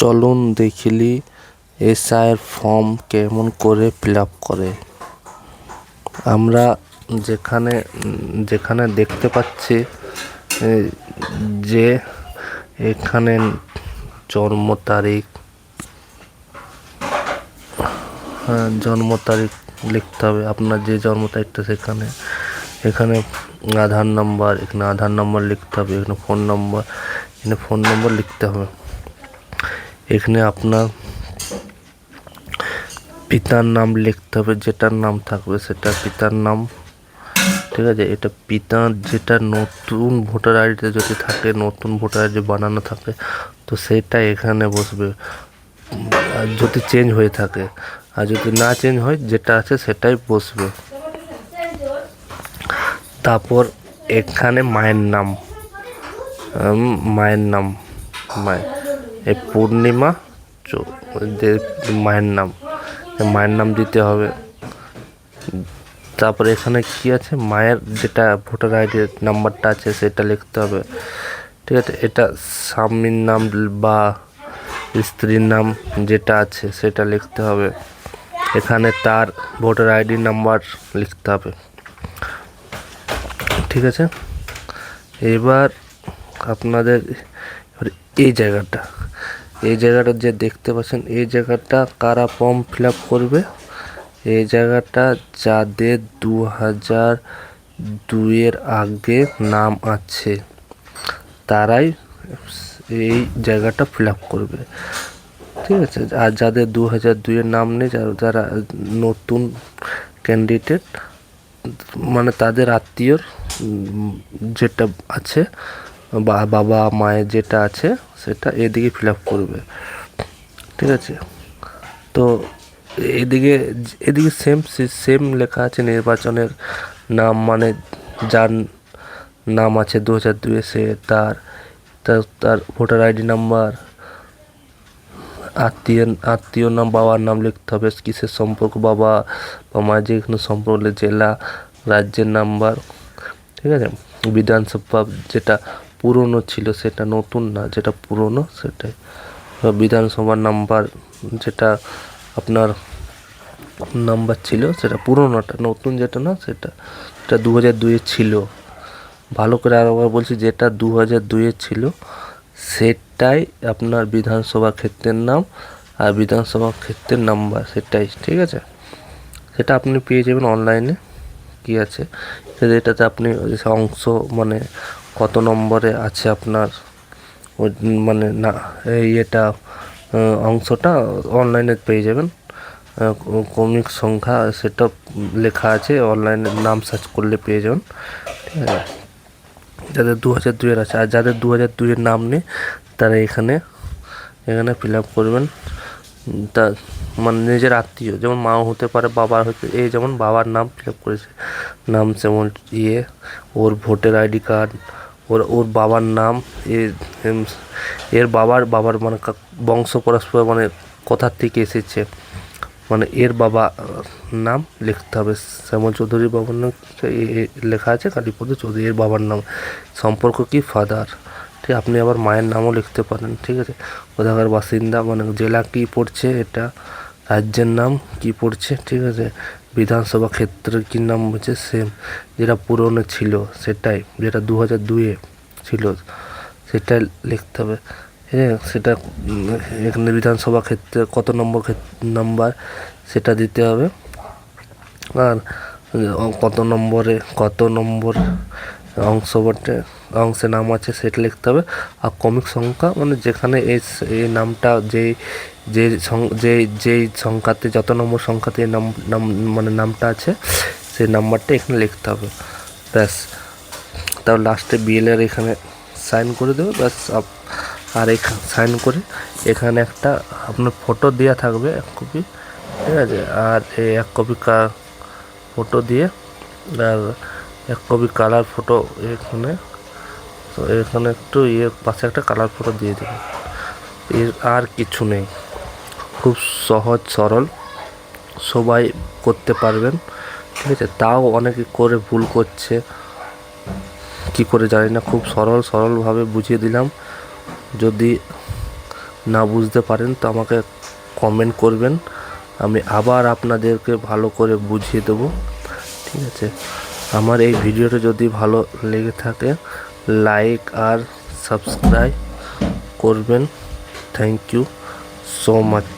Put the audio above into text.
চলুন দেখিলি SI form কেমন করে ফিল করে। আমরা যেখানে যেখানে দেখতে পাচ্ছি যে এখানে জন্ম তারিখ হ্যাঁ জন্ম তারিখ লিখতে হবে। আপনার যে জন্ম তারিখটা সেখানে, এখানে আধার নাম্বার, এখানে আধার নাম্বার লিখতে হবে, এখানে ফোন নম্বর, এখানে ফোন নম্বর লিখতে হবে। এখানে আপনার পিতার নাম লিখতে হবে, যেটার নাম থাকবে সেটা পিতার নাম, ঠিক আছে? এটা পিতার যেটা নতুন ভোটার আইডিতে যদি থাকে, নতুন ভোটার আইডি বানানো থাকে, তো সেটা এখানে বসবে। আর যদি চেঞ্জ হয়ে থাকে, আর যদি না চেঞ্জ হয়, যেটা আছে সেটাই বসবে। তারপর এখানে মায়ের নাম মায়ের নাম, মায়ের এই পূর্ণিমা মায়ের নাম। মায়ের নাম দিতে হবে। তারপরে এখানে কি আছে? মায়ের যেটা ভোটার আইডি নাম্বারটা আছে, সেটা লিখতে হবে। ঠিক আছে? এটা স্বামীর নাম বা স্ত্রীর নাম যেটা আছে, সেটা লিখতে হবে। এখানে তার ভোটার আইডি নাম্বার লিখতে হবে। ঠিক আছে? এবার আপনাদের এই জায়গাটা। এই জায়গাটা যে দেখতে পাচ্ছেন, এই জায়গাটা কারা ফর্ম ফিল করবে? এই জায়গাটা যাদের দু হাজার দুইয়ের আগে নাম আছে, তারাই এই জায়গাটা ফিল করবে। ঠিক আছে? আর যাদের দু হাজার দুইয়ের নাম নেই, যারা নতুন ক্যান্ডিডেট মানে তাদের আত্মীয়র যেটা আছে বা, বাবা, মায়ের যেটা আছে সেটা এদিকে ফিল আপ করবে। ঠিক আছে? তো এদিকে এদিকে সেম সেম লেখা আছে নির্বাচনের নাম মানে যার নাম আছে দু হাজার দুয়ে সে তার তার ভোটার আইডি নাম্বার, আত্মীয় আত্মীয় নাম, বাবার নাম লিখতে হবে, কিসের সম্পর্ক, বাবা বা মায়ের যেখানে সম্পর্ক জেলা, রাজ্যের নাম্বার, ঠিক আছে? বিধানসভা যেটা পুরনো ছিল, সেটা নতুন না, যেটা পুরনো সেটাই। বিধানসভার নাম্বার যেটা আপনার নাম্বার ছিল, সেটা পুরোনোটা, নতুন যেটা না, সেটা সেটা দু হাজার দুয়ে ছিল। ভালো করে আরেকবার বলছি, যেটা দু হাজার দুয়ে ছিল, সেটাই আপনার বিধানসভা ক্ষেত্রের নাম আর বিধানসভা ক্ষেত্রের নাম্বার, সেটাই, ঠিক আছে? সেটা আপনি পেয়ে যাবেন অনলাইনে, কি আছে? এটাতে আপনি অংশ মানে কত নম্বরে আছে আপনার? মানে না, এই এটা অংশটা অনলাইনে পেয়ে যাবেন। ক্রমিক সংখ্যা সেটা লেখা আছে, অনলাইনে নাম সার্চ করলে পেয়ে যাবেন। ঠিক আছে? যাদের দু হাজার দুইয়ের আছে, আর যাদের দু হাজার দুইয়ের নাম নেই, তারা এখানে এখানে ফিল আপ করবেন। তা মানে নিজের আত্মীয়, যেমন মাও হতে পারে, বাবার হতে এই যেমন বাবার নাম ফিল আপ করেছে। নাম যেমন ইয়ে ওর ভোটার আইডি কার্ড ওর ওর বাবার নাম এর এর বাবার বাবার মানে বংশ পরস্পর মানে কোথার থেকে এসেছে মানে এর বাবা নাম লিখতে হবে। শ্যামল চৌধুরী বাবার নাম লেখা আছে কালীপদ চৌধুরী এর বাবার নাম। সম্পর্ক কি? ফাদার ঠিক, আপনি আবার মায়ের নামও লিখতে পারেন, ঠিক আছে? কোথাকার বাসিন্দা মানে জেলা কি পড়ছে এটা? রাজ্যের নাম কি পড়ছে? ঠিক আছে। বিধানসভা ক্ষেত্রের কি নাম হচ্ছে? সেম যেটা পুরনো ছিল, সেটাই। যেটা দু হাজার দুয়ে ছিল, সেটাই লিখতে হবে। হ্যাঁ সেটা এখানে বিধানসভা ক্ষেত্রে কত নম্বর নাম্বার, সেটা দিতে হবে। আর কত নম্বরে, কত নম্বর অংশ বটে, অংশে নাম আছে, সেটা লিখতে হবে। আর ক্রমিক সংখ্যা মানে যেখানে এই এই নামটা, যেই যে যে যেই সংখ্যাতে যত নম্বর সংখ্যাতে নাম নাম মানে নামটা আছে, সেই নাম্বারটা এখানে লিখতে হবে। ব্যাস। তার লাস্টে বিএলের এখানে সাইন করে দেবে, ব্যাস আর এখানে সাইন করে এখানে একটা আপনার ফটো দেওয়া থাকবে, এক কপি ঠিক আছে? আর এই এক কপি কা ফটো দিয়ে, আর এক কপি কালার ফটো এখানে, তো এখানে একটু ইয়ে পাশে একটা কালার ফটো দিয়ে দেবেন এর আর কিছু নেই। খুব সহজ, সরল। সবাই করতে পারবেন। ঠিক আছে? তাও অনেকে করে ভুল করছে। কি করে জানি না। খুব সরল, সরলভাবে বুঝিয়ে দিলাম। যদি না বুঝতে পারেন, তো আমাকে কমেন্ট করবেন। আমি আবার আপনাদেরকে ভালো করে বুঝিয়ে দেবো। ঠিক আছে? আমার এই ভিডিওটা যদি ভালো লেগে থাকে লাইক আর সাবস্ক্রাইব করবেন। Thank you so much